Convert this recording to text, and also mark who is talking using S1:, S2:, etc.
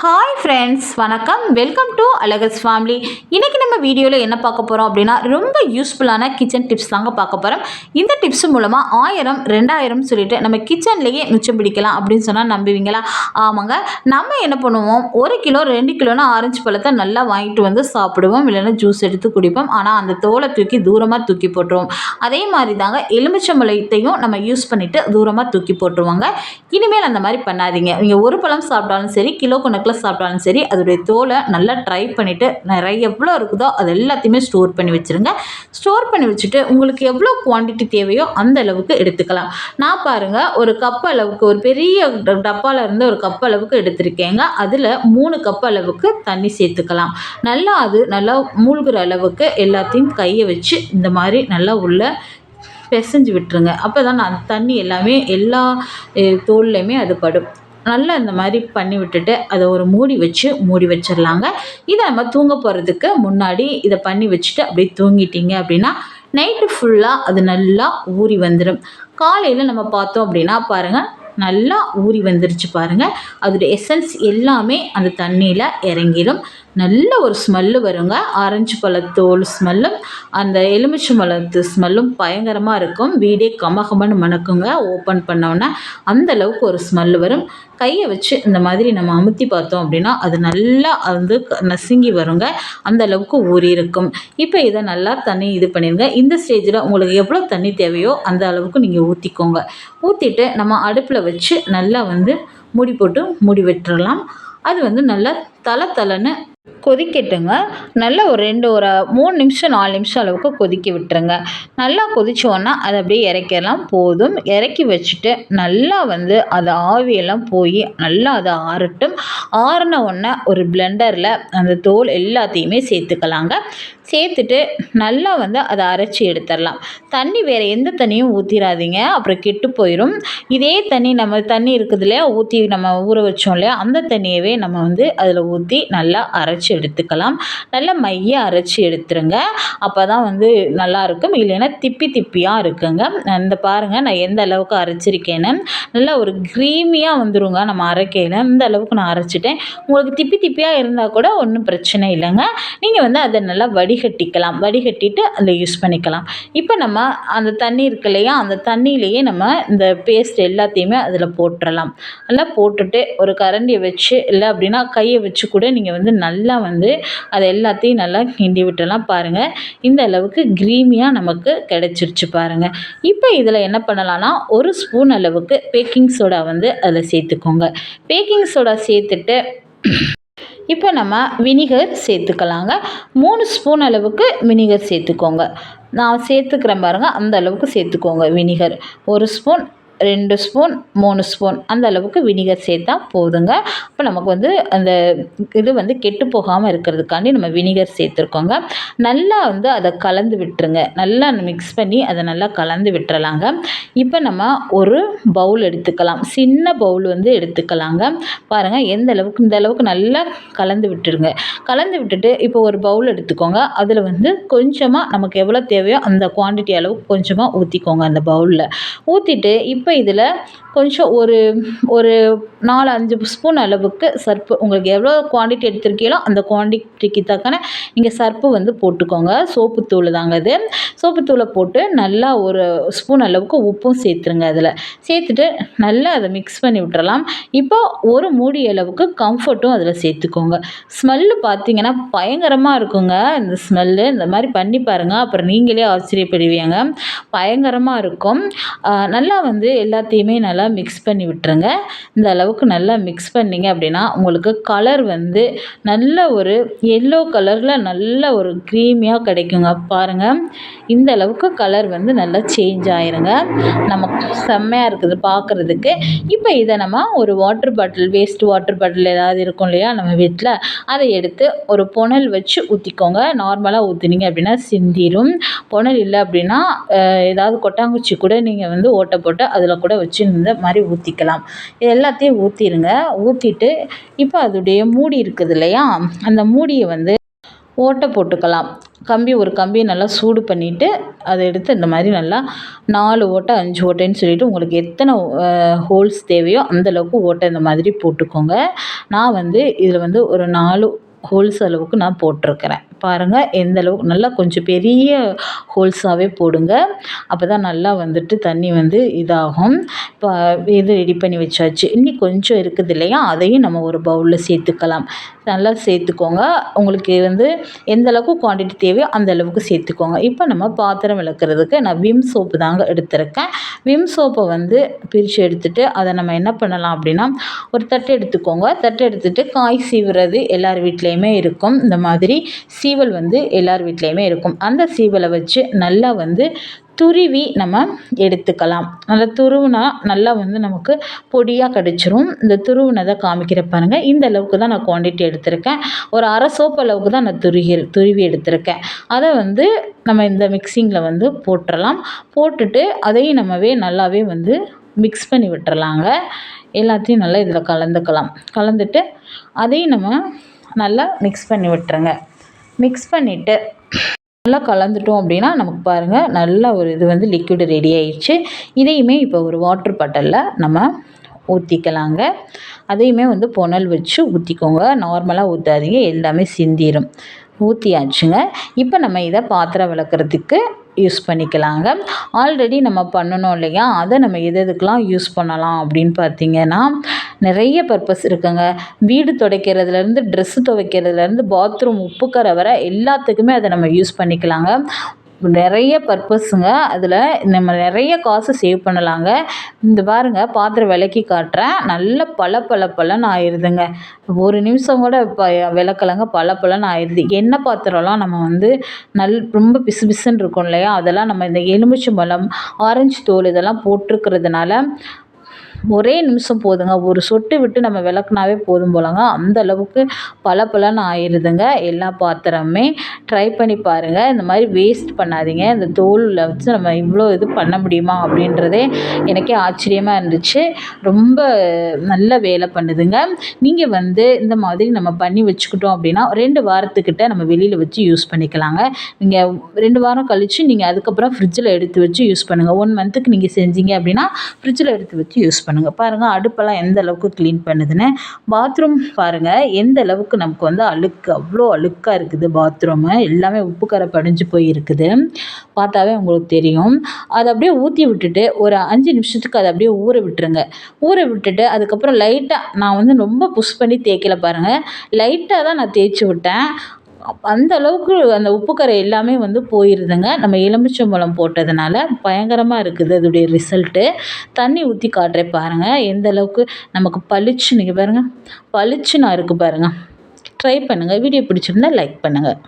S1: Hi friends வணக்கம். Welcome to அழகஸ் family இன்றைக்கி நம்ம வீடியோவில் என்ன பார்க்க போகிறோம் அப்படின்னா ரொம்ப யூஸ்ஃபுல்லான கிச்சன் டிப்ஸ் தாங்க பார்க்க போகிறோம் இந்த டிப்ஸ் மூலமாக ஆயிரம் ரெண்டாயிரம் சொல்லிட்டு நம்ம கிச்சன்லேயே மிச்சம் பிடிக்கலாம் அப்படின்னு சொன்னால் நம்புவீங்களா? ஆமாங்க. நம்ம என்ன பண்ணுவோம்? ஒரு கிலோ ரெண்டு கிலோனா ஆரஞ்சு பழத்தை நல்லா வாங்கிட்டு வந்து சாப்பிடுவோம். இல்லைன்னா ஜூஸ் எடுத்து குடிப்போம். ஆனால் அந்த தோலை தூக்கி தூரமாக தூக்கி போட்டுருவோம். அதே மாதிரி தாங்க எலுமிச்சம்பழத்தையும் நம்ம யூஸ் பண்ணிவிட்டு தூரமாக தூக்கி போட்டுருவாங்க. இனிமேல் அந்த மாதிரி பண்ணாதீங்க. நீங்கள் ஒரு பழம் சாப்பிட்டாலும் சரி கிலோ கொண்டு நெக்லஸ் சாப்பிட்டாலும் சரி அதோடைய தோலை நல்லா ட்ரை பண்ணிவிட்டு நிறைய எவ்வளோ இருக்குதோ அது எல்லாத்தையுமே ஸ்டோர் பண்ணி வச்சுருங்க. ஸ்டோர் பண்ணி வச்சுட்டு உங்களுக்கு எவ்வளோ குவான்டிட்டி தேவையோ அந்த அளவுக்கு எடுத்துக்கலாம். நான் பாருங்கள் ஒரு கப் அளவுக்கு ஒரு பெரிய டப்பாவில் இருந்து ஒரு கப் அளவுக்கு எடுத்திருக்கேங்க. அதில் மூணு கப் அளவுக்கு தண்ணி சேர்த்துக்கலாம். நல்லா அது நல்லா மூழ்கிற அளவுக்கு எல்லாத்தையும் கையை வச்சு இந்த மாதிரி நல்லா உள்ள பிசைஞ்சு விட்டுருங்க. அப்போ தான் நான் தண்ணி எல்லாமே எல்லா தோல்லையுமே அது படும். நல்லா இந்த மாதிரி பண்ணி விட்டுட்டு அதை ஒரு மூடி வச்சு மூடி வச்சிடலாங்க. இதை நம்ம தூங்க போகிறதுக்கு முன்னாடி இதை பண்ணி வச்சுட்டு அப்படியே தூங்கிட்டீங்க அப்படின்னா நைட்டு ஃபுல்லாக அது நல்லா ஊறி வந்துடும் காலையில் நம்ம பார்த்தோம் அப்படின்னா பாருங்கள் நல்லா ஊறி வந்துருச்சு பாருங்கள் அதோடய எசன்ஸ் எல்லாமே அந்த தண்ணியில் இறங்கிடும் நல்ல ஒரு ஸ்மெல்லு வருங்க. ஆரஞ்சு பழத்தோல் ஸ்மெல்லும் அந்த எலுமிச்சை பழத்து ஸ்மெல்லும் பயங்கரமாக இருக்கும். வீடே கமகமன்னு மணக்குங்க. ஓப்பன் பண்ணோன்னே அந்த அளவுக்கு ஒரு ஸ்மெல் வரும். கையை வச்சு இந்த மாதிரி நம்ம அமுத்தி பார்த்தோம் அப்படின்னா அது நல்லா வந்து நசுங்கி வருங்க. அந்த அளவுக்கு ஊறி இருக்கும். இப்போ இதை நல்லா தண்ணி இது பண்ணிடுங்க இந்த ஸ்டேஜில் உங்களுக்கு எவ்வளோ தண்ணி தேவையோ அந்த அளவுக்கு நீங்கள் ஊற்றிக்கோங்க ஊற்றிட்டு நம்ம அடுப்பில் வச்சு நல்லா வந்து மூடி போட்டு மூடி விட்டுறலாம். அது வந்து நல்லா தலை தலைன்னு கொதிக்கட்டுங்க. நல்லா ஒரு ரெண்டு ஒரு மூணு நிமிஷம் நாலு நிமிஷம் அளவுக்கு கொதிக்க விட்டுருங்க. நல்லா கொதிச்சோன்னா அதை அப்படியே இறக்கிடலாம். போதும். இறக்கி வச்சுட்டு நல்லா வந்து அது ஆவியெல்லாம் போய் நல்லா அது ஆறட்டும். ஆறின உடனே ஒரு பிளெண்டரில் அந்த தோல் எல்லாத்தையுமே சேர்த்துக்கலாங்க. சேர்த்துட்டு நல்லா வந்து அதை அரைச்சி எடுத்துடலாம். தண்ணி வேறு எந்த தண்ணியும் ஊற்றிடாதீங்க அப்புறம் கெட்டு போயிடும் இதே தண்ணி நம்ம தண்ணி இருக்குது இல்லையா? ஊற்றி நம்ம ஊற வச்சோம் இல்லையா? அந்த தண்ணியவே நம்ம வந்து அதில் ஊற்றி நல்லா அரைச்சி எடுத்துக்கலாம். நல்லா மைய அரைச்சி எடுத்துருங்க. அப்போ தான் வந்து நல்லாயிருக்கும் இல்லைன்னா திப்பி திப்பியாக இருக்குங்க. இந்த பாருங்கள் நான் எந்த அளவுக்கு அரைச்சிருக்கேன்னு. நல்லா ஒரு க்ரீமியாக வந்துருங்க நம்ம அரைக்கையில். இந்த அளவுக்கு நான் அரைச்சிட்டேன். உங்களுக்கு திப்பி திப்பியாக இருந்தால் கூட ஒன்றும் பிரச்சனை இல்லைங்க. நீங்கள் வந்து அதை நல்லா வடிகட்டிக்கலாம். வடிகட்டிட்டு அதில் யூஸ் பண்ணிக்கலாம். இப்போ நம்ம அந்த தண்ணி இருக்கு இல்லையா? அந்த தண்ணியிலேயே நம்ம இந்த பேஸ்ட் எல்லாத்தையுமே அதில் போட்டுறலாம். நல்லா போட்டுட்டு ஒரு கரண்டியை வச்சு இல்லை அப்படின்னா கையை வச்சு கூட நீங்கள் வந்து நல்லா வந்து அதை எல்லாத்தையும் நல்லா கிண்டி விட்டுலாம் பாருங்கள் இந்த அளவுக்கு க்ரீமியாக நமக்கு கிடச்சிருச்சு பாருங்கள் இப்போ இதில் என்ன பண்ணலாம்னா ஒரு ஸ்பூன் அளவுக்கு பேக்கிங் சோடா வந்து அதில் சேர்த்துக்கோங்க. பேக்கிங் சோடா சேர்த்துட்டு இப்போ நம்ம வினிகர் சேர்த்துக்கலாங்க. மூணு ஸ்பூன் அளவுக்கு வினிகர் சேர்த்துக்கோங்க. நான் சேர்த்துக்கிறேன் பாருங்கள் அந்த அளவுக்கு சேர்த்துக்கோங்க வினிகர் ஒரு ஸ்பூன் ரெண்டு ஸ்பூன் மூணு ஸ்பூன் அந்த அளவுக்கு வினிகர் சேர்த்தா போதுங்க. அப்போ நமக்கு வந்து அந்த இது வந்து கெட்டு போகாமல் இருக்கிறதுக்காண்டி நம்ம வினிகர் சேர்த்துருக்கோங்க. நல்லா வந்து அதை கலந்து விட்டுருங்க. நல்லா மிக்ஸ் பண்ணி அதை நல்லா கலந்து விட்டுறலாங்க. இப்போ நம்ம ஒரு பவுல் எடுத்துக்கலாம். சின்ன பவுல் வந்து எடுத்துக்கலாங்க. பாருங்கள் எந்த அளவுக்கு இந்த அளவுக்கு நல்லா கலந்து விட்டுருங்க. கலந்து விட்டுட்டு இப்போ ஒரு பவுல் எடுத்துக்கோங்க. அதில் வந்து கொஞ்சமாக நமக்கு எவ்வளோ தேவையோ அந்த குவான்டிட்டி அளவுக்கு கொஞ்சமாக ஊற்றிக்கோங்க அந்த பவுலில் ஊற்றிட்டு இப்போ இப்போ இதில் கொஞ்சம் ஒரு ஒரு நாலு அஞ்சு ஸ்பூன் அளவுக்கு சர்ப்பு. உங்களுக்கு எவ்வளோ குவான்டிட்டி எடுத்திருக்கீங்களோ அந்த குவாண்டிட்டிக்கு தக்கன நீங்கள் சர்ப்பு வந்து போட்டுக்கோங்க. சோப்புத்தூள் தாங்க அது சோப்புத்தூளை போட்டு நல்லா ஒரு ஸ்பூன் அளவுக்கு உப்பும் சேர்த்துருங்க அதில். சேர்த்துட்டு நல்லா அதை மிக்ஸ் பண்ணி விட்டுறலாம். இப்போ ஒரு மூடி அளவுக்கு கம்ஃபர்ட்டும் அதில் சேர்த்துக்கோங்க. ஸ்மெல்லு பார்த்தீங்கன்னா பயங்கரமாக இருக்குங்க. இந்த ஸ்மெல்லு இந்த மாதிரி பண்ணி பாருங்கள் அப்புறம் நீங்களே ஆச்சரியப்படுவீங்க. பயங்கரமாக இருக்கும். நல்லா வந்து எல்லாத்தையுமே நல்லா மிக்ஸ் பண்ணி விட்டுருங்க. இந்த அளவுக்கு நல்லா மிக்ஸ் பண்ணிங்க அப்படின்னா உங்களுக்கு கலர் வந்து நல்ல ஒரு எல்லோ கலரில் நல்ல ஒரு க்ரீமியாக கிடைக்குங்க. பாருங்கள் இந்த அளவுக்கு கலர் வந்து நல்லா சேஞ்ச் ஆயிருங்க. நமக்கு செம்மையாக இருக்குது பார்க்குறதுக்கு இப்போ இதை நம்ம ஒரு water bottle waste water bottle ஏதாவது இருக்கும் இல்லையா? நம்ம வீட்டில் அதை எடுத்து ஒரு புனல் வச்சு ஊற்றிக்கோங்க நார்மலாக ஊற்றுனீங்க அப்படின்னா சிந்திரும். புனல் இல்லை அப்படின்னா ஏதாவது கொட்டாங்குச்சி கூட நீங்கள் வந்து ஓட்டை போட்டு அதில் கூட வச்சு இந்த மாதிரி ஊற்றிக்கலாம் இது எல்லாத்தையும் ஊற்றிடுங்க ஊற்றிட்டு இப்போ அதோடைய மூடி இருக்குது இல்லையா? அந்த மூடியை வந்து ஓட்டை போட்டுக்கலாம். கம்பி ஒரு கம்பியை நல்லா சூடு பண்ணிவிட்டு அதை எடுத்து இந்த மாதிரி நல்லா நாலு ஓட்டை அஞ்சு ஓட்டைன்னு சொல்லிவிட்டு உங்களுக்கு எத்தனை ஹோல்ஸ் தேவையோ அந்தளவுக்கு ஓட்டை இந்த மாதிரி போட்டுக்கோங்க. நான் வந்து இதில் வந்து ஒரு நாலு ஹோல்ஸ் அளவுக்கு நான் போட்டிருக்கிறேன். பாருங்கள் எந்த அளவுக்கு நல்லா கொஞ்சம் பெரிய ஹோல்ஸாகவே போடுங்க. அப்போ தான் நல்லா வந்துட்டு தண்ணி வந்து இதாகும். இப்போ இது ரெடி பண்ணி வச்சாச்சு. இன்னி கொஞ்சம் இருக்குது இல்லையா? அதையும் நம்ம ஒரு பவுலில் சேர்த்துக்கலாம். நல்லா சேர்த்துக்கோங்க. உங்களுக்கு வந்து எந்த அளவுக்கு குவான்டிட்டி தேவையோ அந்த அளவுக்கு சேர்த்துக்கோங்க. இப்போ நம்ம பாத்திரம் விளக்குறதுக்கு நான் விம் சோப்பு தாங்க எடுத்திருக்கேன். விம் சோப்பை வந்து பிரித்து எடுத்துகிட்டு அதை நம்ம என்ன பண்ணலாம் அப்படின்னா ஒரு தட்டு எடுத்துக்கோங்க. தட்டு எடுத்துகிட்டு காய் சீவுறது எல்லார் வீட்லேயும் இருக்கும். இந்த மாதிரி சீவல் வந்து எல்லார் வீட்லேயுமே இருக்கும். அந்த சீவலை வச்சு நல்லா வந்து துருவி நம்ம எடுத்துக்கலாம். நல்லா துருவுனா நல்லா வந்து நமக்கு பொடியாக கிடச்சிரும். இந்த துருவினதை காமிக்கிற பாருங்கள் இந்த அளவுக்கு தான் நான் குவான்டிட்டி எடுத்திருக்கேன். ஒரு அரை சோப்பு அளவுக்கு தான் நான் துருகி துருவி எடுத்திருக்கேன். அதை வந்து நம்ம இந்த மிக்சிங்கில் வந்து போட்டுடலாம் போட்டுட்டு அதையும் நம்மவே நல்லாவே வந்து மிக்ஸ் பண்ணி விட்டுறலாங்க. எல்லாத்தையும் நல்லா இதில் கலந்துக்கலாம். கலந்துட்டு அதையும் நம்ம நல்லா மிக்ஸ் பண்ணி விட்டுருங்க. மிக்ஸ் பண்ணிவிட்டு நல்லா கலந்துட்டோம் அப்படின்னா நமக்கு பாருங்கள் நல்ல ஒரு இது வந்து லிக்விடு ரெடி ஆயிடுச்சு. இதையுமே இப்போ ஒரு வாட்டர் பாட்டிலில் நம்ம ஊற்றிக்கலாங்க அதையுமே வந்து புனல் வச்சு ஊற்றிக்கோங்க நார்மலாக ஊற்றாதீங்க எல்லாமே சிந்திடும் ஊற்றியாச்சுங்க இப்போ நம்ம இதை பாத்திரம் விளக்குறதுக்கு யூஸ் பண்ணிக்கலாங்க. ஆல்ரெடி நம்ம பண்ணணும் இல்லையா? அதை நம்ம எது எதுக்கெலாம் யூஸ் பண்ணலாம் அப்படின்னு பார்த்தீங்கன்னா நிறைய பர்பஸ் இருக்குங்க. வீடு துடைக்கிறதுலேருந்து ட்ரெஸ்ஸு துவைக்கிறதுலேருந்து பாத்ரூம் உப்புக்கரை வர எல்லாத்துக்குமே அதை நம்ம யூஸ் பண்ணிக்கலாங்க. நிறைய பர்பஸுங்க அதில் நம்ம நிறைய காசு சேவ் பண்ணலாங்க. இந்த பாருங்கள் பாத்திரம் விளக்கி காட்டுறேன். நல்ல பல பல பலன்னு ஆயிடுதுங்க ஒரு நிமிஷம் கூட இப்போ விளக்கலங்க பல பலன்னு ஆயிடுது எண்ணெய் பாத்திரம்லாம் நம்ம வந்து நல் ரொம்ப பிசு பிசுன்னு இருக்கும் இல்லையா? அதெல்லாம் நம்ம இந்த எலுமிச்சம்பழம் ஆரஞ்சு தோல் இதெல்லாம் போட்டிருக்கிறதுனால ஒரே நிமிஷம் போதுங்க. ஒரு சொட்டு விட்டு நம்ம விளக்குனாவே போதும் போலங்க. அந்த அளவுக்கு பளபளன்னு ஆயிடுதுங்க எல்லா பாத்திரமுமே ட்ரை பண்ணி பாருங்கள் இந்த மாதிரி வேஸ்ட் பண்ணாதீங்க. இந்த தோலில் வச்சு நம்ம இவ்வளோ இது பண்ண முடியுமா அப்படின்றதே எனக்கே ஆச்சரியமாக இருந்துச்சு. ரொம்ப நல்ல வேலை பண்ணுதுங்க. நீங்கள் வந்து இந்த மாதிரி நம்ம பண்ணி வச்சுக்கிட்டோம் அப்படின்னா ரெண்டு வாரத்துக்கிட்ட நம்ம வெளியில் வச்சு யூஸ் பண்ணிக்கலாங்க. நீங்கள் ரெண்டு வாரம் கழித்து நீங்கள் அதுக்கப்புறம் ஃப்ரிட்ஜில் எடுத்து வச்சு யூஸ் பண்ணுங்கள் ஒன் மந்த்துக்கு நீங்கள் செஞ்சீங்க அப்படின்னா ஃப்ரிட்ஜில் எடுத்து வச்சு யூஸ் பண்ணுங்கள் பாருங்கள் அடுப்பெல்லாம் எந்த அளவுக்கு க்ளீன் பண்ணுதுன்னு. பாத்ரூம் பாருங்கள் எந்த அளவுக்கு நமக்கு வந்து அழுக்கு அவ்வளோ அழுக்காக இருக்குது பாத்ரூமு எல்லாமே உப்பு கரை படிஞ்சு போய் இருக்குது பார்த்தாவே உங்களுக்கு தெரியும். அதை அப்படியே ஊற்றி விட்டுட்டு ஒரு அஞ்சு நிமிஷத்துக்கு அதை அப்படியே ஊற விட்டுருங்க. ஊற விட்டுட்டு அதுக்கப்புறம் லைட்டாக நான் வந்து ரொம்ப புஷ் பண்ணி தேய்க்கல பாருங்கள் லைட்டாக தான் நான் தேய்ச்சி விட்டேன். அந்த அளவுக்கு அந்த உப்புக்கரை எல்லாமே வந்து போயிடுதுங்க நம்ம எலுமிச்சம்பழம் போட்டதுனால பயங்கரமாக இருக்குது அதோடைய ரிசல்ட்டு. தண்ணி ஊற்றி காட்டுறேன் பாருங்கள் எந்த அளவுக்கு நமக்கு பளிச்சுன்னு பாருங்கள் பளிச்சுன்னு இருக்குது பாருங்கள் ட்ரை பண்ணுங்கள் வீடியோ பிடிச்சிருந்தா லைக் பண்ணுங்கள்